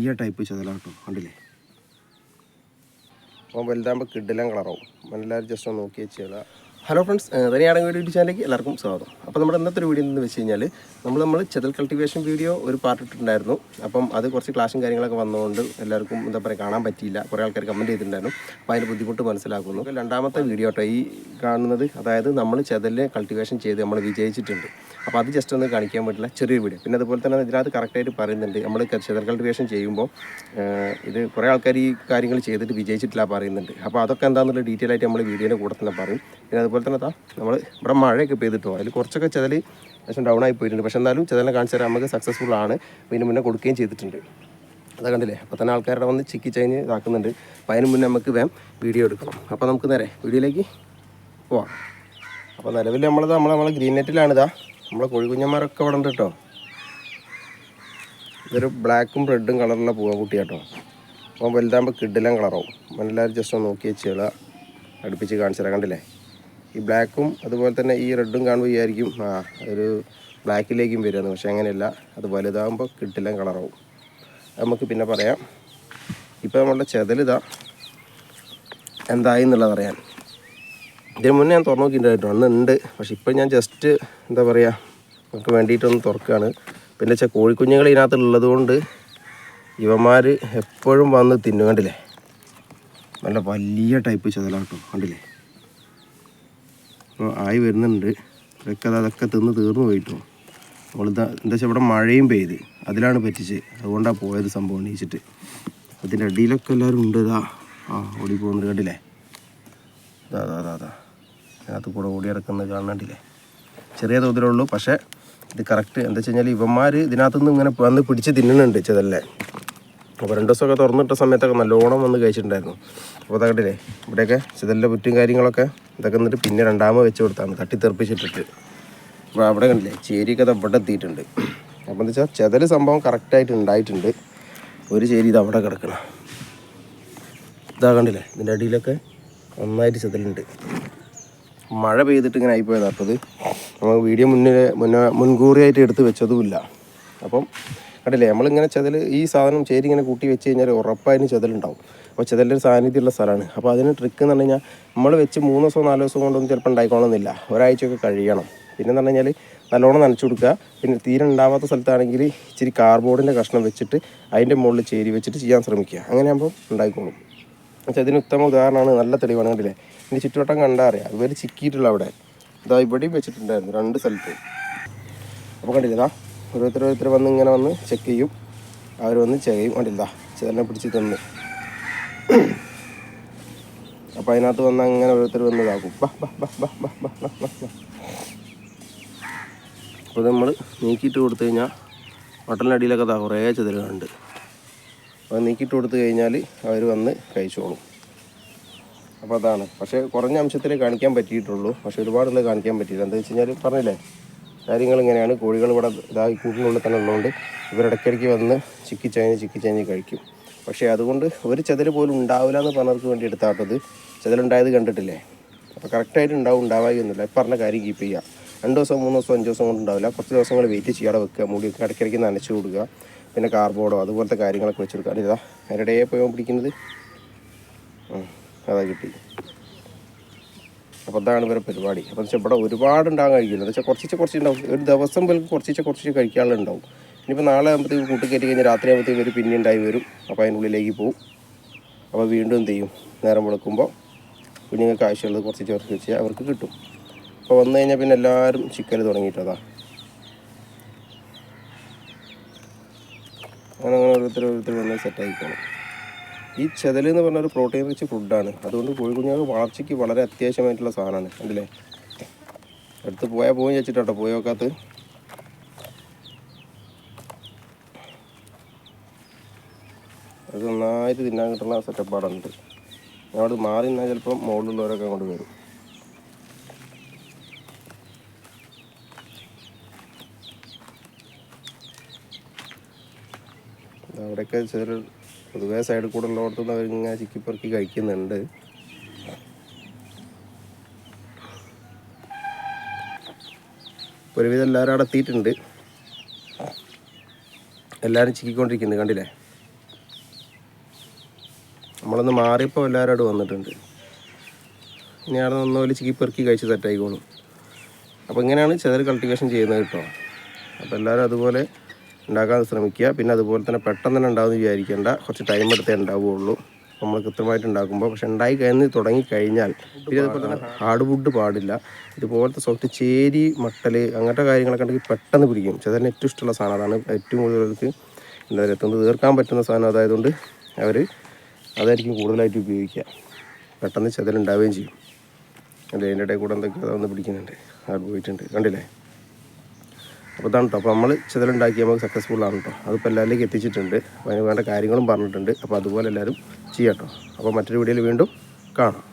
വലിയ ടൈപ്പ് ചതലാട്ടോ കണ്ടില്ലേ? അപ്പോൾ വലുതാകുമ്പോൾ കിഡിലും കളറാവും എല്ലാവരും ജസ്റ്റ് ഒന്ന് നോക്കി വെച്ചാൽ ഹലോ ഫ്രണ്ട്സ് തനിയാണെങ്കിൽ യൂട്യൂബ് ചാനലിലേക്ക് എല്ലാവർക്കും സ്വാഗതം. അപ്പോൾ നമ്മുടെ ഇന്നത്തെ ഒരു വീഡിയോ എന്ന് വെച്ച് കഴിഞ്ഞാൽ നമ്മൾ നമ്മൾ ചെതൽ കൾട്ടിവേഷൻ വീഡിയോ ഒരു പാർട്ട് ഇട്ടിട്ടുണ്ടായിരുന്നു. അപ്പം അത് കുറച്ച് ക്ലാഷും കാര്യങ്ങളൊക്കെ വന്നതുകൊണ്ട് എല്ലാവർക്കും എന്താ പറയുക കാണാൻ പറ്റിയില്ല. കുറേ ആൾക്കാർ കമന്റ് ചെയ്തിട്ടുണ്ടായിരുന്നു. അപ്പോൾ അതിന്റെ ബുദ്ധിമുട്ട് മനസ്സിലാക്കുന്നു. രണ്ടാമത്തെ വീഡിയോ കേട്ടോ ഈ കാണുന്നത് അതായത് നമ്മൾ ചെതലിനെ കൾട്ടിവേഷൻ ചെയ്ത് നമ്മൾ വിജയിച്ചിട്ടുണ്ട്. അപ്പോൾ അത് ജസ്റ്റ് ഒന്ന് കാണിക്കാൻ പറ്റില്ല. ചെറിയൊരു വീഡിയോ പിന്നെ അതുപോലെ തന്നെ ഇതിനകത്ത് കറക്റ്റായിട്ട് പറയുന്നുണ്ട്. നമ്മൾ ചെതൽ കൾട്ടിവേഷൻ ചെയ്യുമ്പോൾ ഇത് കുറേ ആൾക്കാർ ഈ കാര്യങ്ങൾ ചെയ്തിട്ട് വിജയിച്ചിട്ടില്ല പറയുന്നുണ്ട്. അപ്പോൾ അതൊക്കെ എന്താണെന്നുള്ള ഡീറ്റെയിൽ ആയിട്ട് നമ്മൾ വീഡിയോയുടെ കൂടെ തന്നെ പറയും. പിന്നെ അതുപോലെ തന്നെ താ നമ്മൾ ഇവിടെ മഴയൊക്കെ പെയ്തിട്ടോ. അതിൽ കുറച്ചൊക്കെ ചെതൽ പക്ഷേ ഡൗൺ ആയി പോയിട്ടുണ്ട്. പക്ഷേ എന്നാലും ചെതലിനെ കാണിച്ചു തരാൻ നമുക്ക് സക്സസ്ഫുൾ ആണ്. പിന്നെ മുന്നേ കൊടുക്കുകയും ചെയ്തിട്ടുണ്ട്. അതാ കണ്ടില്ലേ? അപ്പോൾ തന്നെ ആൾക്കാരുടെ വന്ന് ചിക്കി ചൈഞ്ഞ് ഇതാക്കുന്നുണ്ട്. അപ്പോൾ അതിന് മുന്നേ നമുക്ക് വേം വീഡിയോ എടുക്കണം. അപ്പോൾ നമുക്ക് നേരെ വീഡിയോയിലേക്ക് പോവാം. അപ്പോൾ നിലവിൽ നമ്മളത് നമ്മൾ നമ്മളെ ഗ്രീൻ നെറ്റിലാണ് ഇതാ നമ്മളെ കോഴിക്കുഞ്ഞന്മാരൊക്കെ ഇവിടെ ഉണ്ട് കേട്ടോ. ഇതൊരു ബ്ലാക്കും റെഡും കളറുള്ള പൂവ കുട്ടി കേട്ടോ അപ്പോൾ വലുതാകുമ്പോൾ കിഡിലും കളറാവും എല്ലാവരും ജസ്റ്റ് ഒന്ന് നോക്കി വെച്ചുകള അടുപ്പിച്ച് കാണിച്ചു തരാം. കണ്ടില്ലേ? ഈ ബ്ലാക്കും അതുപോലെ തന്നെ ഈ റെഡും കാണുമ്പോൾ വിചാരിക്കും ആ ഒരു ബ്ലാക്കിലേക്കും വരുമെന്ന് പക്ഷെ അങ്ങനെയല്ല. അത് വലുതാകുമ്പോൾ കിട്ടില്ല കളറാവും നമുക്ക് പിന്നെ പറയാം. ഇപ്പോൾ നമ്മളുടെ ചെതലിതാ എന്തായി എന്നുള്ളത് അറിയാൻ. ഇതിന് മുന്നേ ഞാൻ തുറന്നു നോക്കിയിട്ടുണ്ടായിരുന്നു. അന്ന് ഉണ്ട്. പക്ഷെ ഇപ്പം ഞാൻ ജസ്റ്റ് എന്താ പറയുക നമുക്ക് വേണ്ടിയിട്ടൊന്ന് തുറക്കുകയാണ് പിന്നെ വെച്ചാൽ കോഴിക്കുഞ്ഞുങ്ങൾ ഇതിനകത്ത് ഉള്ളത് കൊണ്ട് ഇവന്മാർ എപ്പോഴും വന്ന് തിന്നു കണ്ടില്ലേ? നല്ല വലിയ ടൈപ്പ് ചെതലാട്ടോ കണ്ടില്ലേ? അപ്പോൾ ആയി വരുന്നുണ്ട്. ഇതൊക്കെ അത് അതൊക്കെ തിന്ന് തീർന്നു പോയിട്ടോ. ഇതാ എന്താ വെച്ചാൽ ഇവിടെ മഴയും പെയ്ത്. അതിലാണ് പറ്റിച്ച്. അതുകൊണ്ടാണ് പോയത് സംഭവം എണീച്ചിട്ട് അതിന്റെ അടിയിലൊക്കെ എല്ലാവരും ഉണ്ട് ഇതാ. ആ ഓടി പോകുന്നുണ്ട് കണ്ടില്ലേ? അതാ അതാ അതാ അതാ അതിനകത്ത് കൂടെ ഓടി ഇറക്കുന്നത് കാണണ്ടില്ലേ? ചെറിയ തോതിലുള്ളൂ പക്ഷേ ഇത് കറക്റ്റ് എന്താ വെച്ച് കഴിഞ്ഞാൽ ഇവന്മാർ ഇതിനകത്തുനിന്ന് ഇങ്ങനെ വന്ന് പിടിച്ച് തിന്നുന്നുണ്ട് ചെതല്ലേ അപ്പോൾ രണ്ട് ദിവസമൊക്കെ തുറന്നിട്ട സമയത്തൊക്കെ നല്ലോണം വന്ന് കഴിച്ചിട്ടുണ്ടായിരുന്നു. അപ്പോൾ തകട്ടില്ലേ ഇവിടെയൊക്കെ ചിതലിന്റെ പുറ്റും കാര്യങ്ങളൊക്കെ ഇതൊക്കെ എന്നിട്ട് പിന്നെ രണ്ടാമത് വെച്ച് കൊടുത്താണ് തട്ടി അപ്പോൾ അവിടെ കണ്ടില്ലേ ചേരിയൊക്കെ അവിടെ എത്തിയിട്ടുണ്ട്. അപ്പോൾ എന്താ വെച്ചാൽ ചെതൽ സംഭവം കറക്റ്റായിട്ട് ഉണ്ടായിട്ടുണ്ട്. ഒരു ചേരി ഇത് അവിടെ കിടക്കണം. ഇതാ കണ്ടില്ലേ ഇതിന്റെ അടിയിലൊക്കെ നന്നായിട്ട് ചെതലുണ്ട്. മഴ പെയ്തിട്ട് ഇങ്ങനെ ആയിപ്പോയതാണ് അപ്പോൾ ഇത് നമ്മൾ വീഡിയോ മുന്നിൽ മുന്നേ മുൻകൂറിയായിട്ട് എടുത്ത് വെച്ചതുമില്ല. അപ്പം കണ്ടില്ലേ? നമ്മളിങ്ങനെ ചെതൽ ഈ സാധനം ചേരി ഇങ്ങനെ കൂട്ടി വെച്ച് കഴിഞ്ഞാൽ ഉറപ്പായും ചെതലുണ്ടാവും. അപ്പോൾ ചെതലിന്റെ സാന്നിധ്യമുള്ള സ്ഥലമാണ്. അപ്പോൾ അതിന് ട്രിക്ക് എന്ന് പറഞ്ഞു കഴിഞ്ഞാൽ നമ്മൾ വെച്ച് മൂന്ന് ദിവസമോ നാല് ദിവസം കൊണ്ടൊന്നും ചിലപ്പോൾ ഉണ്ടായിക്കോളണമെന്നില്ല. ഒരാഴ്ചയൊക്കെ കഴിയണം. പിന്നെ എന്ന് പറഞ്ഞു കഴിഞ്ഞാൽ നല്ലോണം നനച്ചു കൊടുക്കുക. പിന്നെ തീരെ ഉണ്ടാവാത്ത സ്ഥലത്താണെങ്കിൽ ഇച്ചിരി കാർബോർഡിന്റെ കഷ്ണം വെച്ചിട്ട് അതിന്റെ മുകളിൽ ചേരി വെച്ചിട്ട് ചെയ്യാൻ ശ്രമിക്കുക. അങ്ങനെ ഉണ്ടായിക്കോളും. പക്ഷേ അതിന് ഉത്തമ ഉദാഹരണമാണ് നല്ല തെളിവാണ് കണ്ടില്ലേ? ഇനി ചുറ്റുവട്ടം കണ്ടാൽ അറിയാം. ഇവർ ചിക്കിയിട്ടുള്ള അവിടെ. ഇതാ ഇവിടെയും വെച്ചിട്ടുണ്ടായിരുന്നു രണ്ട് സ്ഥലത്ത്. അപ്പോൾ കണ്ടില്ലേ ഇതാ ഓരോരുത്തരോരുത്തർ വന്ന് ഇങ്ങനെ വന്ന് ചെക്ക് ചെയ്യും. അവർ വന്ന് ചെയ്യും. കണ്ടില്ല ചേരനെ പിടിച്ച് തന്നു. അപ്പം അതിനകത്ത് വന്ന് അങ്ങനെ ഓരോരുത്തർ വന്ന് ഇതാക്കും. അപ്പോൾ നമ്മൾ നീക്കിയിട്ട് കൊടുത്തു കഴിഞ്ഞാൽ വട്ടലിനടിയിലൊക്കെ താ കുറേ ചെതിരുകളുണ്ട് അപ്പോൾ നീക്കിയിട്ട് കൊടുത്തു കഴിഞ്ഞാൽ അവർ വന്ന് കഴിച്ചോളും. അപ്പോൾ അതാണ്. പക്ഷേ കുറഞ്ഞ അംശത്തിൽ കാണിക്കാൻ പറ്റിയിട്ടുള്ളൂ. പക്ഷേ ഒരുപാടുള്ള കാണിക്കാൻ പറ്റിയില്ല. എന്താ വെച്ച് കഴിഞ്ഞാൽ പറഞ്ഞില്ലേ? കാര്യങ്ങൾ ഇങ്ങനെയാണ് കോഴികൾ ഇവിടെ ഇതായി കൂട്ടിനുള്ളിൽ തന്നെ ഉള്ളതുകൊണ്ട് ഇവരിടയ്ക്കിടയ്ക്ക് വന്ന് ചിക്കി ചിക്കിച്ചതിന് ചിക്കി ചൈഞ്ഞ് കഴിക്കും. പക്ഷേ അതുകൊണ്ട് ഒരു ചെതൽ പോലും ഉണ്ടാവില്ല എന്ന് പറഞ്ഞവർക്ക് വേണ്ടി എടുത്താട്ടത് ചെതലുണ്ടായത് കണ്ടിട്ടില്ലേ? അപ്പോൾ കറക്റ്റായിട്ട് ഉണ്ടാവും ഉണ്ടാവായൊന്നുമില്ല പറഞ്ഞ കാര്യം കീപ്പ് ചെയ്യുക രണ്ട് ദിവസം മൂന്ന് ദിവസം അഞ്ച് ദിവസം കൊണ്ട് ഉണ്ടാവില്ല. കുറച്ച് ദിവസങ്ങൾ വെയിറ്റ് ചെയ്യാതെ വെക്കുക. മൂടി ഇടയ്ക്കിടയ്ക്ക് നനച്ച് കൊടുക്കുക. പിന്നെ കാർബോർഡോ അതുപോലത്തെ കാര്യങ്ങളൊക്കെ വെച്ച് കൊടുക്കുക ഇതാ എവിടെയേ പോയി പിടിക്കുന്നത്. അതാ കിട്ടി. അപ്പോൾ അതാണ് ഇവരുടെ പരിപാടി. അപ്പോൾ വെച്ചാൽ ഇവിടെ ഒരുപാട് ഉണ്ടാകാൻ കഴിക്കില്ല എന്ന് വെച്ചാൽ കുറച്ചിച്ച് കുറച്ച് ഉണ്ടാവും ഒരു ദിവസം പോലും കുറച്ചിച്ച് കുറച്ചിച്ച് കഴിക്കാനുണ്ടാവും ഇനിയിപ്പോൾ നാളെ ആകുമ്പോഴത്തേക്ക് കൂട്ടി കയറ്റി കഴിഞ്ഞാൽ രാത്രി ആകുമ്പോഴത്തേക്ക് ഇവർ പിന്നെ ഉണ്ടായി വരും. അപ്പോൾ അതിനുള്ളിലേക്ക് പോകും അപ്പോൾ വീണ്ടും എന്ത് ചെയ്യും? നേരം വെളുക്കുമ്പോൾ കുഞ്ഞുങ്ങൾക്ക് ആവശ്യമുള്ളത് കുറച്ച് ചേർത്ത് വെച്ച് അവർക്ക് കിട്ടും. അപ്പോൾ വന്നു കഴിഞ്ഞാൽ പിന്നെ എല്ലാവരും ചിക്കൽ തുടങ്ങിയിട്ടതാ. അങ്ങനെ അങ്ങനെ ഓരോരുത്തർ ഓരോരുത്തർ വന്ന് സെറ്റ് ആയിക്കോളും ഈ ചെതൽ എന്ന് പറഞ്ഞ ഒരു പ്രോട്ടീൻ റിച്ച് ഫുഡാണ് അതുകൊണ്ട് കോഴിക്കുഞ്ഞുങ്ങൾക്ക് വളർച്ചയ്ക്ക് വളരെ അത്യാവശ്യമായിട്ടുള്ള സാധനമാണ്. കണ്ടില്ലേ? എടുത്ത് പോയാൽ പോകും ചോദിച്ചിട്ടോ പോയി നോക്കാത്ത അത് നന്നായിട്ട് തിന്നാൻ കിട്ടുന്ന സെറ്റപ്പാടുണ്ട് അവിടെ മാറി നിന്നാൽ ചിലപ്പോൾ മുകളിലുള്ളവരൊക്കെ അങ്ങോട്ട് വരും. അവിടെയൊക്കെ ചെറിയ പൊതുവേ സൈഡിൽ കൂടെ ഉള്ളിടത്തുനിന്ന് അവരിങ്ങനെ ചിക്കിപ്പെറുക്കി കഴിക്കുന്നുണ്ട്. ഒരുവിധം എല്ലാവരും അവിടെ എത്തിയിട്ടുണ്ട്. എല്ലാവരും ചിക്കിക്കൊണ്ടിരിക്കുന്നുണ്ട് കണ്ടില്ലേ? നമ്മളൊന്ന് മാറിയപ്പോൾ എല്ലാവരും അവിടെ വന്നിട്ടുണ്ട്. ഇനി അവിടെ നിന്ന് ഒരു കഴിച്ച് സെറ്റായിക്കോളും. അപ്പോൾ ഇങ്ങനെയാണ് ചെതൽ കൾട്ടിവേഷൻ ചെയ്യുന്നത് കേട്ടോ. അപ്പോൾ എല്ലാവരും അതുപോലെ ഉണ്ടാക്കാൻ ശ്രമിക്കുക. പിന്നെ അതുപോലെ തന്നെ പെട്ടെന്ന് തന്നെ ഉണ്ടാവുമെന്ന് വിചാരിക്കേണ്ട. കുറച്ച് ടൈം എടുത്തേ ഉണ്ടാവുകയുള്ളൂ. നമ്മൾ കൃത്യമായിട്ട് ഉണ്ടാക്കുമ്പോൾ പക്ഷെ ഉണ്ടായി കഴിഞ്ഞ് തുടങ്ങിക്കഴിഞ്ഞാൽ പിന്നെ അതുപോലെ തന്നെ ഹാർഡ് വുഡ് പാടില്ല. ഇതുപോലത്തെ സോഫ്റ്റ് ചേരി മട്ടൽ അങ്ങനത്തെ കാര്യങ്ങളൊക്കെ ഉണ്ടെങ്കിൽ പെട്ടെന്ന് പിടിക്കും. ചെതലിന് ഏറ്റവും ഇഷ്ടമുള്ള സാധനം. അതാണ് ഏറ്റവും കൂടുതലേക്ക് എന്താ പറയുക എത്തുന്നത് തീർക്കാൻ പറ്റുന്ന സാധനം അതായതുകൊണ്ട് അവർ അതായിരിക്കും കൂടുതലായിട്ട് ഉപയോഗിക്കുക. പെട്ടെന്ന് ചെതലുണ്ടാവുകയും ചെയ്യും. അല്ലേ? അതിന്റെ ഇടയിൽ കൂടെ എന്തൊക്കെയോ അതൊന്ന് പിടിക്കുന്നുണ്ട്. അത് പോയിട്ടുണ്ട് കണ്ടില്ലേ? അപ്പോൾ ഇതാണ് കേട്ടോ അപ്പോൾ നമ്മൾ ചിതലുണ്ടാക്കി നമുക്ക് സക്സസ്ഫുൾ ആണ് കേട്ടോ അതിപ്പോൾ എല്ലാവരിലേക്ക് എത്തിച്ചിട്ടുണ്ട്. അപ്പോൾ അതിന് വേണ്ട കാര്യങ്ങളും പറഞ്ഞിട്ടുണ്ട്. അപ്പോൾ അതുപോലെ എല്ലാവരും ചെയ്യാം കേട്ടോ അപ്പോൾ മറ്റൊരു വീഡിയോയിൽ വീണ്ടും കാണാം.